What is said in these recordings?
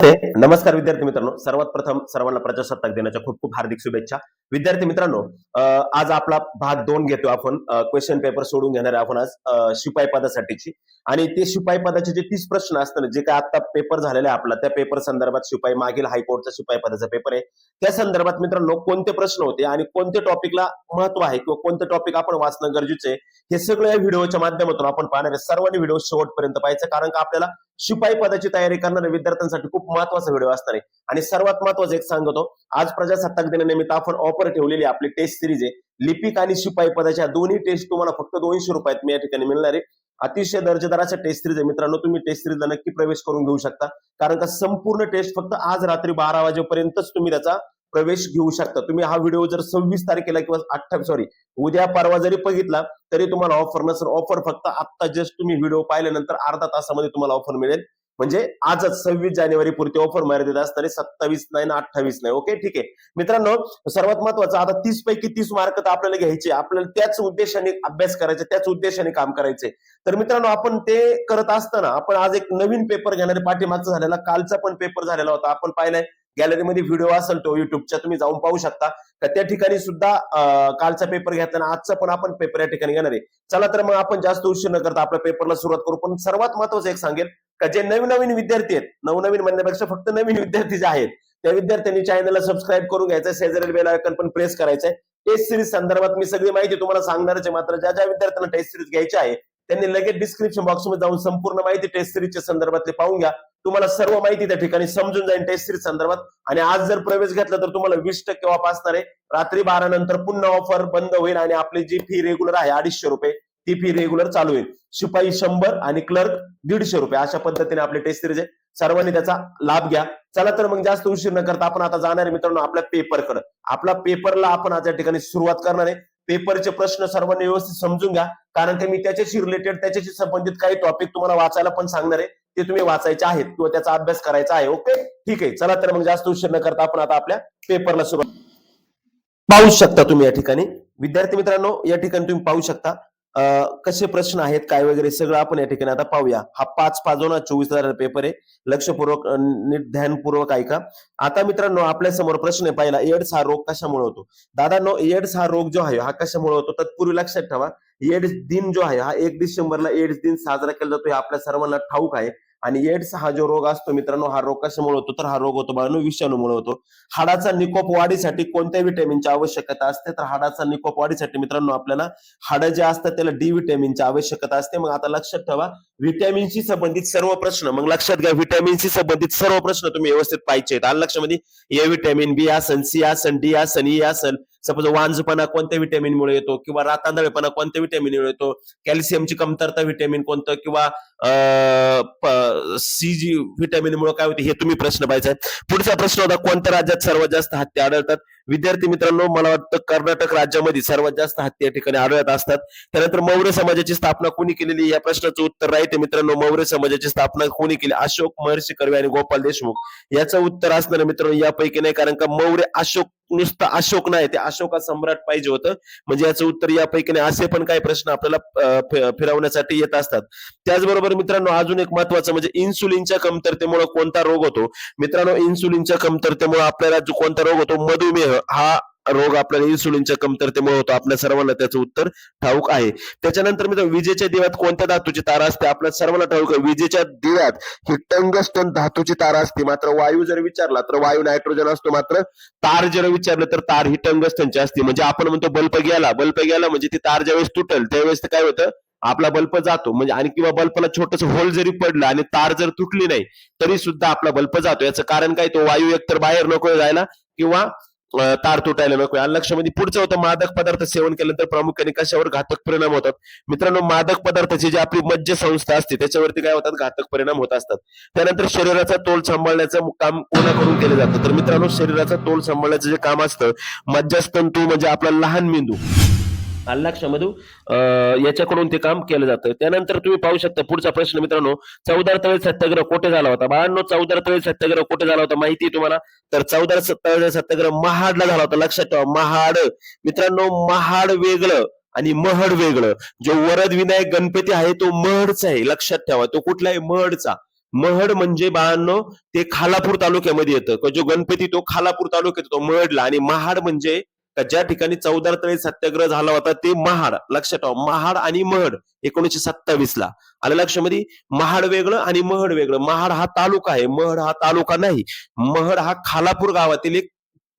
नमस्कार विद्यार्थी मित्रांनो. सर्वात प्रथम सर्वांना प्रजासत्ताक दिनाच्या खूप खूप हार्दिक शुभेच्छा. विद्यार्थी मित्रांनो आज आपला भाग दोन घेतो आपण. क्वेश्चन पेपर सोडून घेणार आहे आपण आज शिपाई पदासाठीची. आणि ते शिपाई पदाचे जे तीस प्रश्न असतात जे काय आता पेपर झालेला आहे आपला त्या पेपर संदर्भात शिपाई मागील हायकोर्टचा शिपाई पदाचा पेपर आहे. त्या संदर्भात मित्रांनो कोणते प्रश्न होते आणि कोणत्या टॉपिकला महत्त्व आहे किंवा कोणते टॉपिक आपण वाचणं गरजेचं आहे हे सगळं या व्हिडिओच्या माध्यमातून आपण पाहणार आहे. सर्वांनी व्हिडिओ शेवटपर्यंत पाहायचं कारण का आपल्याला शिपाई पदाची तयारी करणाऱ्या विद्यार्थ्यांसाठी खूप महत्त्वाचा व्हिडिओ असणार आहे. आणि सर्वात महत्वाचं एक सांगतो आज प्रजासत्ताक दिनानिमित्त आपण ऑफ ऑफर ठेवलेली आपली टेस्ट सिरीज आहे. लिपिक आणि शिपाई पदाच्या दोन्ही टेस्ट तुम्हाला फक्त दोनशे रुपयात मी या ठिकाणी मिळणार आहे. अतिशय दर्जेदाराच्या टेस्ट सिरीज आहे. मित्रांनो तुम्ही टेस्ट सिरीजला नक्की प्रवेश करून घेऊ शकता. कारण का संपूर्ण टेस्ट फक्त आज रात्री बारा वाजेपर्यंतच तुम्ही त्याचा प्रवेश घेऊ शकता. तुम्ही हा व्हिडिओ जर सव्वीस तारखेला किंवा अठ्ठावीस सॉरी उद्या परवा जरी बघितला तरी तुम्हाला ऑफर नसेल. ऑफर फक्त आता जस्ट तुम्ही व्हिडिओ पाहिल्यानंतर अर्धा तासामध्ये तुम्हाला ऑफर मिळेल. म्हणजे आजच सव्वीस जानेवारी पुरती ऑफर मर्यादित असताना सत्तावीस नाही ना अठ्ठावीस नाही. ओके ठीक आहे. मित्रांनो सर्वात महत्वाचं आता तीस पैकी तीस मार्क तर आपल्याला घ्यायचे. आपल्याला त्याच उद्देशाने अभ्यास करायचे त्याच उद्देशाने काम करायचे. तर मित्रांनो आपण ते करत असताना आपण आज एक नवीन पेपर घेणारे पाठीमागचा झालेला कालचा पण पेपर झालेला होता. आपण पाहिलाय. गॅलरीमध्ये व्हिडिओ असेल तो युट्यूबच्या तुम्ही जाऊन पाहू शकता. तर त्या ठिकाणी सुद्धा कालचा पेपर घेताना आजचा पण आपण पेपर या ठिकाणी घेणार आहे. चला तर मग आपण जास्त उशीर न करता आपल्या पेपरला सुरुवात करू. पण सर्वात महत्वाचं एक सांगेल का जे नवीन नवीन विद्यार्थी आहेत नवनवीन म्हणण्यापेक्षा फक्त नवीन विद्यार्थी जे आहेत त्या विद्यार्थ्यांनी चॅनलला सबस्क्राईब करून घ्यायचं शेजारील बेल आयकन पण प्रेस करायचंय. टेस्ट सिरीज संदर्भात मी सगळी माहिती तुम्हाला सांगणारच आहे मात्र ज्या ज्या विद्यार्थ्यांना टेस्ट सिरीज घ्यायची आहे त्यांनी लगेच डिस्क्रिप्शन बॉक्समध्ये जाऊन संपूर्ण माहिती टेस्ट सिरीजच्या संदर्भातली पाहून घ्या. तुम्हाला सर्व माहिती त्या ठिकाणी समजून जाईल टेस्ट सिरीज संदर्भात. आणि आज जर प्रवेश घेतला तर तुम्हाला वीस टक्के ऑफ असणार आहे. रात्री बारा नंतर पुन्हा ऑफर बंद होईल आणि आपली जी फी रेग्युलर आहे अडीचशे रुपये. ती फी रेग्युलर चालू होईल. शिपाई शंभर आणि क्लर्क दीडशे रुपये. अशा पद्धतीने आपले टेस्ट सिरीज आहे सर्वांनी त्याचा लाभ घ्या. चला तर मग जास्त उशीर न करता आपण आता जाणार आहे मित्रांनो आपल्या पेपरकडे आपला पेपरला आपण आज या ठिकाणी सुरुवात करणार आहे. पेपरचे प्रश्न सर्वांनी व्यवस्थित समजून घ्या. कारण की मी त्याच्याशी रिलेटेड त्याच्याशी संबंधित काही टॉपिक तुम्हाला वाचायला पण सांगणार आहे. ते तुम्ही वाचायचे आहेत किंवा त्याचा अभ्यास करायचा आहे. ओके ठीक आहे. चला तर मग जास्त उशीर न करता आपण आता आपल्या पेपरला सुरुवात. पाहू शकता तुम्ही या ठिकाणी. विद्यार्थी मित्रांनो या ठिकाणी तुम्ही पाहू शकता. कसे प्रश्न आहेत काय वगैरे सगळं आपण या ठिकाणी आता पाहूया. हा पाच पाच दोन चोवीस हजार पेपर आहे. लक्षपूर्वक नीट ध्यानपूर्वक ऐका. आता मित्रांनो आपल्यासमोर प्रश्न आहे पहिला एड्स हा रोग कशामुळे होतो? दादांनो एड्स हा रोग जो आहे हा कशामुळे होतो? तत्पूर्वी लक्षात ठेवा. एड्स दिन जो आहे हा एक डिसेंबरला एड्स दिन साजरा केला जातो. हे आपल्या सर्वांना ठाऊक आहे. आणि एड्स हा जो रोग असतो मित्रांनो हा रोग कशामुळे होतो? तर हा रोग होतो बाळांनो विषाणूमुळे होतो. हाडाचा निकोप वाढीसाठी कोणत्या विटॅमिनची आवश्यकता असते? तर हाडाचा निकोप वाढीसाठी मित्रांनो आपल्याला हाडं जे असतात त्याला डी विटॅमिनची आवश्यकता असते. मग आता लक्षात ठेवा विटॅमिनशी संबंधित सर्व प्रश्न. मग लक्षात घ्या विटॅमिनशी संबंधित सर्व प्रश्न तुम्ही व्यवस्थित पाहिजे आहेत. आलं लक्षामध्ये म्हणजे ए व्हिटॅमिन बी आसन सी आसन डी आसन ई आसन. सपोज वांजपणा कोणत्या विटॅमिनमुळे येतो? किंवा रातांदळेपणा कोणत्या विटॅमिनमुळे येतो? कॅल्शियमची कमतरता व्हिटॅमिन कोणतं? किंवा सी जी विटॅमिनमुळे काय होते? हे तुम्ही प्रश्न पाहिजे पुढचा प्रश्न होता कोणत्या राज्यात सर्वात जास्त हत्या आढळतात? विद्यार्थी मित्रांनो मला वाटतं कर्नाटक राज्यामध्ये सर्वात जास्त हत्या या ठिकाणी आढळत असतात. त्यानंतर मौर्य समाजाची स्थापना कोणी केलेली या प्रश्नाचं उत्तर राहील राहते मित्रांनो मौर्य समाजाची स्थापना कोणी केली? अशोक महर्षी कर्वे आणि गोपाल देशमुख. याचं उत्तर असणार मित्रांनो यापैकी नाही कारण का मौर्य अशोक नुसतं अशोक नाही ते अशोका सम्राट पाहिजे होतं. म्हणजे याचं उत्तर यापैकी नाही असे पण काही प्रश्न आपल्याला फिरवण्यासाठी येत असतात. त्याचबरोबर मित्रांनो अजून एक महत्वाचं म्हणजे इन्सुलिनच्या कमतरतेमुळे कोणता रोग होतो? मित्रांनो इन्सुलिनच्या कमतरतेमुळे आपल्याला जो कोणता रोग होतो? मधुमेह हा रोग आपल्याला इन्सुलिनच्या कमतरतेमुळे होतो. आपल्या सर्वांना त्याचं उत्तर ठाऊक आहे. त्याच्यानंतर मित्रांनो विजेच्या दिव्यात कोणत्या धातूची तारा असते? आपल्या सर्वांना ठाऊक आहे. विजेच्या दिव्यात ही टंगस्टन धातूची तारा असते. मात्र वायू जर विचारला तर वायू नायट्रोजन असतो मात्र तार जर विचारलं तर तार ही टंगस्टनची असते. म्हणजे आपण म्हणतो बल्ब गेला बल्ब गेला म्हणजे ती तार ज्यावेळेस तुटल त्यावेळेस काय होतं? आपला बल्ब जातो. म्हणजे आणि किंवा बल्बला छोटस होल जरी पडलं आणि तार जर तुटली नाही तरी सुद्धा आपला बल्ब जातो. याचं कारण काय? तो वायू एकतर बाहेर नको जायला किंवा तार तुटायला नको. आणि लक्षामध्ये पुढचं होतं मादक पदार्थ सेवन केल्यानंतर प्रामुख्याने कशावर घातक परिणाम होतात? मित्रांनो मादक पदार्थाची जी आपली मज्ज संस्था असते त्याच्यावरती काय होतात? घातक परिणाम होत असतात. त्यानंतर शरीराचा तोल सांभाळण्याचं काम कोणाकडून केलं जातं? तर मित्रांनो शरीराचा तोल सांभाळण्याचं जे काम असतं मज्जास्तंतू म्हणजे आपला लहान मेंदू. लक्षामध्ये याच्याकडून ते काम केलं जातं. त्यानंतर तुम्ही पाहू शकता पुढचा प्रश्न मित्रांनो चौदार तळे सत्याग्रह कुठे झाला होता? बाळांनो चौदार तळे सत्याग्रह कुठे झाला होता माहिती आहे तुम्हाला? तर चौदार तळे सत्याग्रह महाडला झाला होता लक्षात ठेवा. महाड मित्रांनो महाड वेगळं आणि महड वेगळं. जो वरद विनायक गणपती आहे तो महडचा आहे लक्षात ठेवा. तो कुठला आहे महडचा. महड म्हणजे बाळांनो ते खालापूर तालुक्यामध्ये येतं. जो गणपती तो खालापूर तालुक्यात येतो महडला. आणि महाड म्हणजे का ज्या ठिकाणी चौदा तळी सत्याग्रह झाला होता ते महाड. लक्षात ठेवा महाड आणि महड एकोणीशे सत्तावीस ला. आलं लक्षामध्ये महाड वेगळं आणि महड वेगळं. महाड हा तालुका आहे. महड हा तालुका नाही. महड हा खालापूर गावातील एक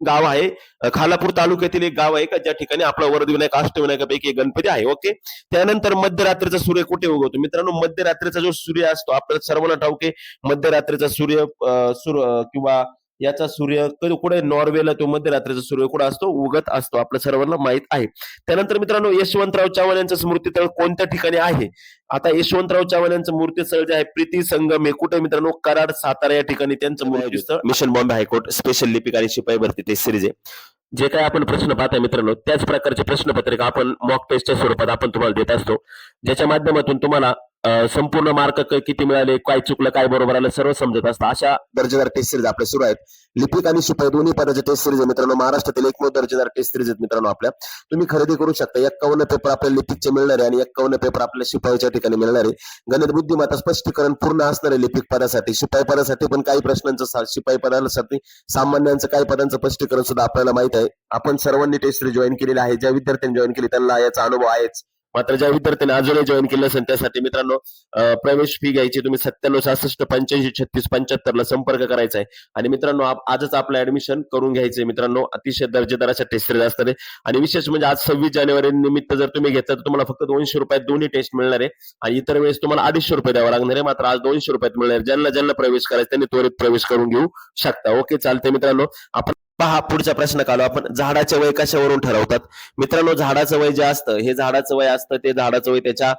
गाव आहे. खालापूर तालुक्यातील एक गाव आहे का? ज्या ठिकाणी आपला वरदविनायक अष्टविनायकापैकी एक गणपती आहे. ओके? त्यानंतर मध्यरात्रीचा सूर्य कुठे उगवतो? मित्रांनो मध्यरात्रीचा जो सूर्य असतो आपल्याला सर्वांना ठाऊक आहे मध्यरात्रीचा सूर्य सूर्य किंवा याचा सूर्य कधी कुठे? नॉर्वेला तो मध्यरात्रीचा सूर्य कुठे असतो? उगत असतो. आपल्या सर्वांना माहीत आहे. त्यानंतर मित्रांनो यशवंतराव चव्हाण यांचं स्मृतीतळ कोणत्या ठिकाणी आहे? आता यशवंतराव चव्हाण यांचं मूर्तीस्थळ जे आहे प्रीती संगम. हे कुठे मित्रांनो? कराड सातारा या ठिकाणी त्यांचं मूर्तीस्थळ. Mission Bombay high court special लिपिक आणि शिपाई भरती ते सिरीज. आहे जे काय आपण प्रश्न पाहताय मित्रांनो त्याच प्रकारचे प्रश्नपत्रिका आपण मॉक टेस्टच्या स्वरूपात आपण तुम्हाला देत असतो. ज्याच्या माध्यमातून तुम्हाला संपूर्ण मार्क किती मिळाले काय चुकलं काय बरोबर आलं सर्व समजत असतं. अशा दर्जेदार टेस्ट सिरीज आपल्या सुरू आहेत. लिपिक आणि शिपाई दोन्ही पदाचे टेस्ट सिरीज मित्रांनो. महाराष्ट्रातील एकमेव दर्जेदार टेस्ट सिरीज आहेत मित्रांनो आपल्या. तुम्ही खरेदी करू शकता. एक्कावन्न पेपर आपल्या लिपिकचे मिळणार आहे आणि एक्कावन्न पेपर आपल्या शिपाईच्या ठिकाणी मिळणार. आहे गणित बुद्धिमत्ता स्पष्टीकरण पूर्ण असणारे लिपिक पदासाठी शिपाई पदासाठी पण काही प्रश्नांचं शिपाई पदासाठी सामान्यांचं काही पदांचं स्पष्टीकरण सुद्धा आपल्याला माहीत आहे. आपण सर्वांनी टेस्ट सिरीज जॉईन केलेली आहे. ज्या विद्यार्थ्यांनी जॉईन केली त्यांना याचा अनुभव आहेच. मात्र ज्या विद्यार्थ्यांनी अजूनही जॉईन केलं असेल त्यासाठी मित्रांनो प्रवेश फी घ्यायची तुम्ही सत्त्याण्णव सहासष्ट पंच्याऐंशी छत्तीस पंच्याहत्तर ला संपर्क करायचा आहे. आणि मित्रांनो आप- आजच आपलं ऍडमिशन करून घ्यायचंय मित्रांनो अतिशय दर्जेदार अशा टेस्ट सिरीज असतात आणि विशेष म्हणजे आज सव्वीस जानेवारी निमित्त जर तुम्ही घेतलं तर तुम्हाला फक्त दोनशे रुपयात दोन्ही टेस्ट मिळणार आहे. आणि इतर वेळेस तुम्हाला अडीचशे रुपये द्यावं लागणार आहे. मात्र आज दोनशे रुपयात मिळणार ज्यांना ज्यांना प्रवेश करायचा त्यांनी त्वरित प्रवेश करून घेऊ शकता. ओके चालते मित्रांनो. आपण पहा पुढचा प्रश्न काढू आपण. झाडाचे वय कशावरून ठरवतात? मित्रांनो झाडाचं वय जे असतं हे झाडाचं वय असतं ते झाडाचं वय त्याच्या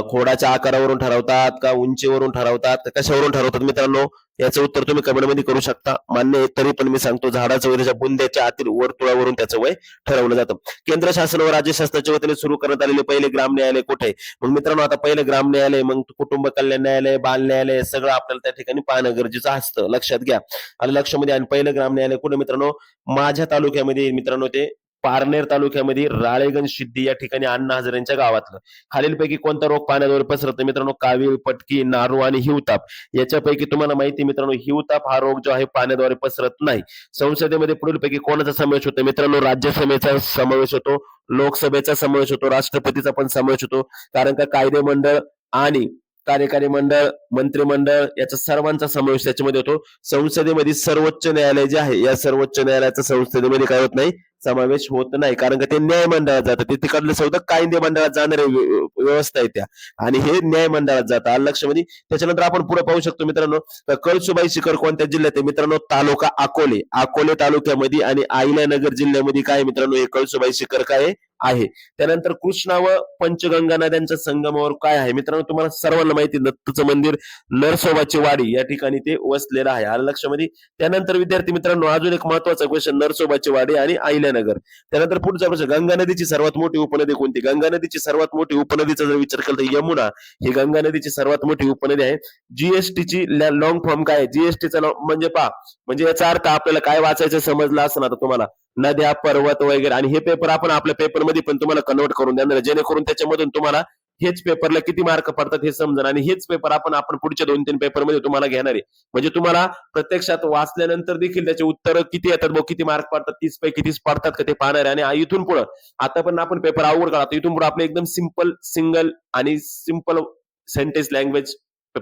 खोडाच्या आकारावरून ठरवतात का उंचीवरून ठरवतात का कशावरून ठरवतात मित्रांनो? याचं उत्तर तुम्ही कमेंटमध्ये करू शकता. मान्य तरी पण मी सांगतो झाडाचं वय बुंद्याच्या आतील वर्तुळावरून त्याचं वय ठरवलं जातं. केंद्र शासन व राज्य शासनाच्या वतीने सुरू करण्यात आलेले पहिले ग्राम न्यायालय कुठे? आहे? मग मित्रांनो आता पहिलं ग्राम न्यायालय मग कुटुंब कल्याण न्यायालय बाल न्यायालय सगळं आपल्याला त्या ठिकाणी पाहणं गरजेचं असतं. लक्षात घ्या. आणि लक्षामध्ये आणि पहिलं ग्राम न्यायालय कुठे मित्रांनो? माझ्या तालुक्यामध्ये मित्रांनो ते पारनेर तालुक्यामध्ये राळेगण सिद्धी या ठिकाणी अण्णा हजारेंच्या गावातलं. खालीलपैकी कोणता रोग पाण्याद्वारे पसरतो मित्रांनो कावीळ पटकी नारू आणि हिवताप. याच्यापैकी तुम्हाला माहिती मित्रांनो हिवताप हा रोग जो आहे पाण्याद्वारे पसरत नाही. संसदेमध्ये पुढीलपैकी कोणाचा समावेश होतो? मित्रांनो राज्यसभेचा समावेश होतो लोकसभेचा समावेश होतो राष्ट्रपतीचा पण समावेश होतो. कारण का कायदे मंडळ आणि कार्यकारी मंडळ मंत्रिमंडळ याचा सर्वांचा समावेश त्याच्यामध्ये होतो. संसदेमध्ये सर्वोच्च न्यायालय जे आहे या सर्वोच्च न्यायालयाचा संसदेमध्ये काय होत नाही? समावेश होत नाही. कारण का ते न्याय मंडळात जातं ते तिकडलं सौदा कायदे मंडळात जाणारे व्यवस्था आहे त्या. आणि हे न्याय मंडळात जातं आलं म्हणजे त्याच्यानंतर आपण पुढे पाहू शकतो मित्रांनो. कळसुबाई शिखर कोणत्या जिल्ह्यात आहे? मित्रांनो तालुका अकोले. अकोले तालुक्यामध्ये आणि आईलानगर जिल्ह्यामध्ये काय मित्रांनो? हे कळसुबाई शिखर काय आहे? त्यानंतर कृष्णा व पंचगंगा नद्यांच्या संगमावर काय आहे? मित्रांनो तुम्हाला सर्वांना माहिती दत्तचं मंदिर नरसोबाची वाडी या ठिकाणी ते वसलेलं आहे. आलं लक्षामध्ये म्हणजे त्यानंतर विद्यार्थी मित्रांनो अजून एक महत्त्वाचा क्वेश्चन नरसोबाची वाडी आणि आईल्यानगर त्यानंतर पुढचा प्रश्न गंगा नदीची सर्वात मोठी उपनदी कोणती? गंगा नदीची सर्वात मोठी उपनदीचा जर विचार केला तर यमुना. ही गंगा नदीची सर्वात मोठी उपनदी आहे. जीएसटी ची लॉंग फॉर्म काय जीएसटीचा म्हणजे पा म्हणजे याचा अर्थ आपल्याला काय वाचायचं समजलं असं आता तुम्हाला? नद्या पर्वत वगैरे. आणि हे पेपर आपण आपल्या पेपरमध्ये पण तुम्हाला कन्वर्ट करून देणार जेणेकरून त्याच्यामधून तुम्हाला हेच पेपरला किती मार्क पडतात हे समजणार आणि हेच पेपर आपण आपण पुढच्या दोन तीन पेपरमध्ये तुम्हाला घेणार आहे. म्हणजे तुम्हाला प्रत्यक्षात वाचल्यानंतर देखील त्याचे उत्तर किती येतात बघ किती मार्क पडतात तीस पैकी किती पडतात का ते पाहणार आहे. आणि इथून पुढं आता पण आपण पेपर अवघड काढतो इथून पुढे आपले एकदम सिंपल सिंगल आणि सिंपल सेंटेन्स लँग्वेज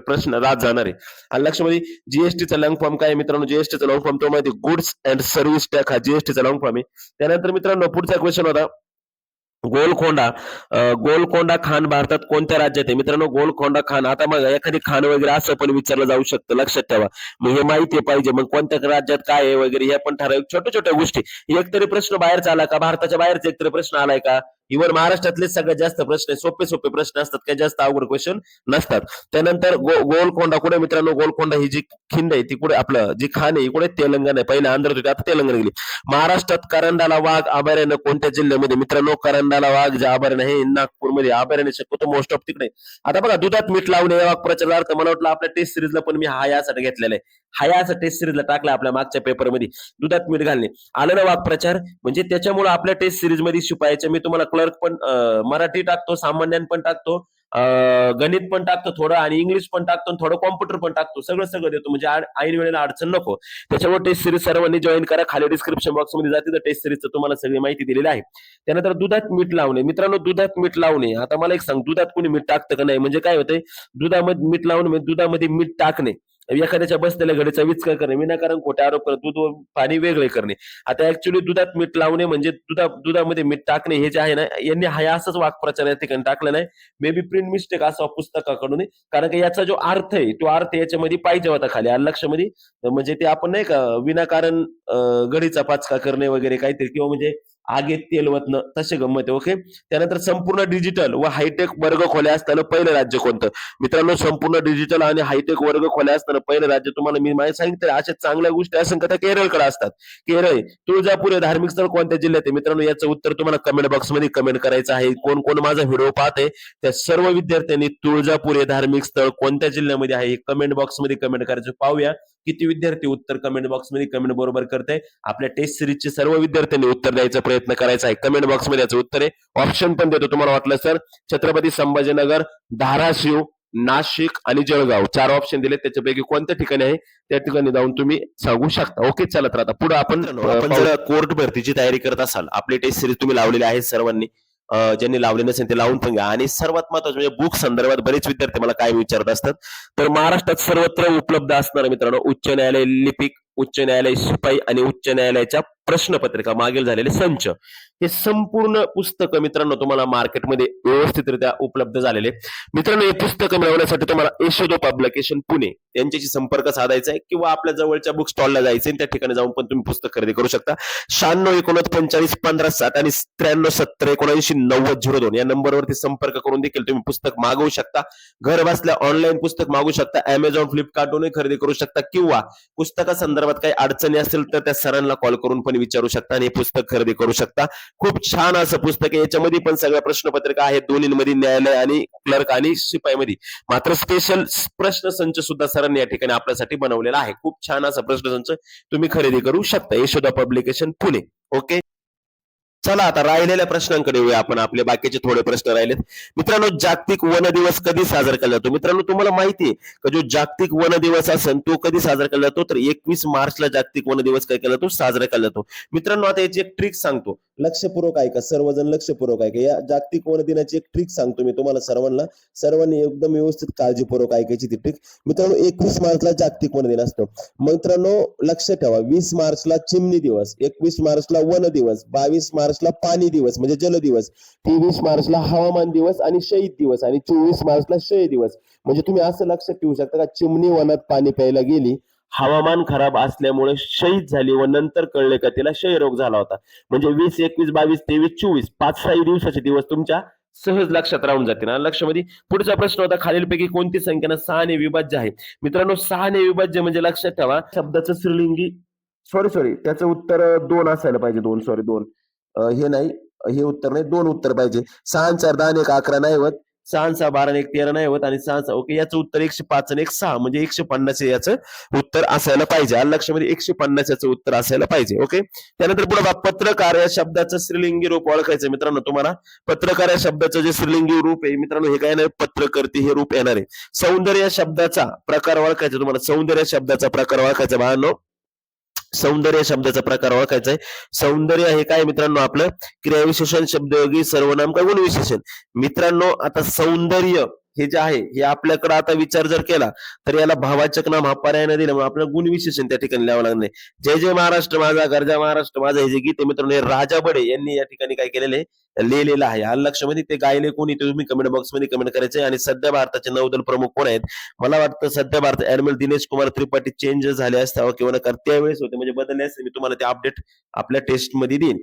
प्रश्न रात जाणार आहे. आणि लक्षामध्ये जीएसटीचा लॉंग फॉर्म काय मित्रांनो? जीएसटीचा लॉंग फॉर्म तो माहिती गुड्स अँड सर्व्हिस टॅक्स हा जीएसटीचा लॉंग फॉर्म आहे. त्यानंतर मित्रांनो पुढचा क्वेश्चन होता गोलकोंडा गोलकोंडा खान भारतात कोणत्या राज्यात आहे? मित्रांनो गोलकोंडा खान आता मग एखादी खान वगैरे असं पण विचारलं जाऊ शकतं. लक्षात ठेवा. मग हे माहिती पाहिजे. मग कोणत्या राज्यात काय आहे वगैरे या पण ठराविक छोट्या छोट्या गोष्टी. एक तरी प्रश्न बाहेरचा आला का? भारताच्या बाहेरचा एक तरी प्रश्न आलाय का? इव्हन महाराष्ट्रातले सगळ्यात जास्त प्रश्न सोपे सोपे प्रश्न असतात काही जास्त अवघड क्वेश्चन नसतात. त्यानंतर गो गोलकोंडा कुठे मित्रांनो? गोलकोंडा ही जी खिंड आहे ती कुठे आपलं जी खान आहे इकडे कुठे तेलंगण आहे. पहिले आंध्र होती आता तेलंगण गेली. महाराष्ट्रात करंडाला वाघ अभयारण्य कोणत्या जिल्ह्यामध्ये? मित्रांनो करंडाला वाघ जे अभयारण्य आहे नागपूरमध्ये. अभयारण्य शक्यतो मोस्ट ऑफ तिकडे आता बघा दुधात मीठ लावणे या वाक्प्रचारार्थ मला वाटलं आपल्या टेस्ट सिरीजला पण मी हा यासाठी घेतलेला आहे. हाय असं टेस्ट सिरीजला टाकलं आपल्या मागच्या पेपरमध्ये दुधात मीठ घालणे. आलं ना वाक्प्रचार म्हणजे त्याच्यामुळे आपल्या टेस्ट सिरीजमध्ये शिपायच्या मी तुम्हाला क्लर्क पण मराठी टाकतो सामान्यान पण टाकतो गणित पण टाकतो थोडं आणि इंग्लिश पण टाकतो आणि थोडं कॉम्प्युटर पण टाकतो. सगळं सगळं देतो. म्हणजे ऐन वेळेला अडचण नको. त्याच्यामुळे टेस्ट सिरीज सर्वांनी जॉईन करा. खाली डिस्क्रिप्शन बॉक्समध्ये जाते. तर टेस्ट सिरीजचं तुम्हाला सगळी माहिती दिलेली आहे. त्यानंतर दुधात मीठ लावणे. मित्रांनो दुधात मीठ लावणे. आता मला एक सांग. दुधात कोणी मीठ टाकतं का नाही? म्हणजे काय होतंय? दुधामध्ये मीठ लावणे. म्हणजे दुधामध्ये मीठ टाकणे. एखाद्याच्या बसलेल्या घडीचा विचकार करणे विनाकारण खोटे आरोप करणे दूध पाणी वेगळे करणे. आता ऍक्च्युली दुधात मीठ लावणे म्हणजे दुधा दुधामध्ये मीठ टाकणे हे जे आहे ना यांनी हा असंच वाक्प्रचार या ठिकाणी टाकलं नाही मे बी प्रिंट मिस्टेक असा पुस्तकाकडून कारण की याचा जो अर्थ आहे तो अर्थ याच्यामध्ये पाहिजे होता खाली आलं लक्षामध्ये. म्हणजे ते आपण नाही का विनाकारण घडीचा पाचका करणे वगैरे काहीतरी किंवा म्हणजे आगे तेल वतणं तसे गंमत आहे ओके त्यानंतर संपूर्ण डिजिटल व हायटेक वर्ग खोल्या असताना पहिलं राज्य कोणतं? मित्रांनो संपूर्ण डिजिटल आणि हायटेक वर्ग खोल्या असताना पहिलं राज्य तुम्हाला मी माहिती सांगितलं अशा चांगल्या गोष्टी असं का त्या केरळकडे असतात. केरळ तुळजापूर हे धार्मिक स्थळ कोणत्या जिल्ह्यात आहे? मित्रांनो याचं उत्तर तुम्हाला कमेंट बॉक्समध्ये कमेंट करायचं आहे. कोण कोण माझा व्हिडिओ पाहते त्या सर्व विद्यार्थ्यांनी तुळजापूर हे धार्मिक स्थळ कोणत्या जिल्ह्यामध्ये आहे कमेंट बॉक्समध्ये कमेंट करायचं. पाहूया. किती विद्यार्थी उत्तर कमेंट बॉक्समध्ये कमेंट बरोबर करते आपल्या टेस्ट सिरीजचे सर्व विद्यार्थ्यांनी उत्तर द्यायचा प्रयत्न करायचा आहे. कमेंट बॉक्समध्ये याचं उत्तर आहे. ऑप्शन पण देतो तुम्हाला वाटलं सर छत्रपती संभाजीनगर धाराशिव नाशिक आणि जळगाव. चार ऑप्शन दिले त्याच्यापैकी कोणत्या ठिकाणी आहे? त्या ठिकाणी जाऊन तुम्ही सांगू शकता. ओके चलत राहता पुढे आपण आपण जर कोर्ट भरतीची तयारी करत असाल आपली टेस्ट सिरीज तुम्ही लावलेली आहे सर्वांनी ज्यांनी लावले नसेल ते लावून पण घ्या. आणि सर्वात महत्वाचं म्हणजे बुक संदर्भात बरेच विद्यार्थी मला काय विचारत असतात तर महाराष्ट्रात सर्वत्र उपलब्ध असणार मित्रांनो उच्च न्यायालय लिपिक उच्च न्यायालय शिपाई आणि उच्च न्यायालयाच्या प्रश्नपत्रिका मागील झालेले संच. हे संपूर्ण पुस्तक मित्रांनो तुम्हाला मार्केटमध्ये व्यवस्थितरित्या उपलब्ध झालेले आहेत. मित्रांनो हे पुस्तक मिळवण्यासाठी तुम्हाला यशोदो पब्लिकेशन पुणे यांच्याशी संपर्क साधायचा आहे किंवा आपल्या जवळच्या बुक स्टॉलला जायचं आहे. त्या ठिकाणी जाऊन पण तुम्ही पुस्तक खरेदी करू शकता. शहाण्णव एकोणनव्वद पंचाळीस पंधरा सात आणि त्र्याण्णव सत्तर एकोणऐंशी नव्वद झिरो दोन या नंबरवरती संपर्क करून देखील तुम्ही पुस्तक मागवू शकता. घर बसल्या ऑनलाईन पुस्तक मागवू शकता. अमेझॉन फ्लिपकार्टवरून खरेदी करू शकता किंवा पुस्तका संदर्भात काही अडचणी असेल तर त्या सरांना कॉल करून पण विचारू शकता आणि हे पुस्तक खरेदी करू शकता. खूप छान असं पुस्तक आहे. याच्यामध्ये पण सगळ्या प्रश्नपत्रिका आहेत. दोन्हीमध्ये न्यायालय आणि क्लर्क आणि शिपाईमध्ये. मात्र स्पेशल प्रश्न संच सुद्धा सरांनी या ठिकाणी आपल्यासाठी बनवलेला आहे. खूप छान असा प्रश्न संच तुम्ही खरेदी करू शकता. यशोदा पब्लिकेशन पुणे. ओके चला आता राहिलेल्या प्रश्नांकडे येऊया आपण. आपले बाकीचे थोडे प्रश्न राहिलेत. मित्रांनो जागतिक वन दिवस कधी साजरा केला जातो? मित्रांनो तुम्हाला माहिती आहे का जो जागतिक वन दिवस असेल तो कधी साजरा केला जातो? तर एकवीस मार्चला जागतिक वन दिवस काय केला जातो? साजरा केला जातो. मित्रांनो आता याची एक ट्रिक सांगतो. लक्षपूर्वक ऐका सर्वजण लक्षपूर्वक ऐका. या जागतिक वन दिनाची एक ट्रिक सांगतो मी तुम्हाला सर्वांना. सर्वांनी एकदम व्यवस्थित काळजीपूर्वक ऐकायची ती ट्रिक मित्रांनो एकवीस मार्चला जागतिक वन दिन असतो. मित्रांनो लक्ष ठेवा. वीस मार्चला चिमणी दिवस एकवीस मार्चला वन दिवस बावीस मार्चला पाणी दिवस म्हणजे जल दिवस तेवीस मार्चला हवामान दिवस आणि शहीद दिवस आणि चोवीस मार्चला शहीद दिवस. म्हणजे तुम्ही असं लक्षात ठेवू शकता का चिमणी वनात पाणी प्यायला गेली हवामान खराब असल्यामुळे शहीद झाली व नंतर कळले का तिला क्षयरोग झाला होता. म्हणजे वीस एकवीस बावीस तेवीस चोवीस पाच सहा दिवसाचे दिवस तुमच्या सहज लक्षात राहून जातील. लक्षामध्ये पुढचा प्रश्न होता खालीलपैकी कोणती संख्या सहाने विभाज्य आहे? मित्रांनो सहाने विभाज्य म्हणजे लक्षात ठेवा शब्दाचं श्रीलिंगी सॉरी सॉरी त्याचं उत्तर दोन असायला पाहिजे. दोन सॉरी दोन. हे नाही हे उत्तर नाही दोन उत्तर पाहिजे. सहा चार दहा एक अकरा नाही होत. सहा सहा बारा एक तेरा नाही होत आणि सहा सहा ओके याचं उत्तर एकशे पाच आणि एक सहा म्हणजे एकशे पन्नास याचं उत्तर असायला पाहिजे. आलं लक्षामध्ये एकशे पन्नास याचं उत्तर असायला पाहिजे ओके? त्यानंतर पुढे पत्रकार या शब्दाचं श्रीलिंगी रूप ओळखायचं मित्रांनो तुम्हाला. पत्रकार या शब्दाचं जे श्रीलिंगी रूप आहे मित्रांनो हे काय नाही पत्रकर्ती हे रूप येणार आहे. सौंदर्य शब्दाचा प्रकार ओळखायचा तुम्हाला. सौंदर्य शब्दाचा प्रकार ओळखायचा बाळांनो. सौंदर्य शब्दाचा प्रकार ओळखायचा आहे सौंदर्य हे काय मित्रांनो आपलं? क्रियाविशेषण शब्दयोगी सर्वनाम का गुणविशेषण? मित्रांनो आता सौंदर्य हे जे आहे हे आपल्याकडे आता विचार जर केला तर याला भावाचक नाम हा पर्याय दिला. दिल्यामुळे आपल्याला गुणविशेषण त्या ठिकाणी लिहावं लागणार नाही जय जय महाराष्ट्र माझा गरजा महाराष्ट्र माझा हे जे गीत मित्रांनो राजा बडे यांनी या ठिकाणी काय केलेले लिहिलेलं आहे. हा लक्षामध्ये ते गायले कोणी ते तुम्ही कमेंट बॉक्समध्ये कमेंट करायचे आणि सध्या भारताचे नौदल प्रमुख कोण आहेत? मला वाटतं सध्या भारत ऍडमिरल दिनेश कुमार त्रिपाठी चेंज झाले असतावा किंवा नकार त्यावेळेस होते म्हणजे बदलले असते मी तुम्हाला ते अपडेट आपल्या टेस्टमध्ये देईन.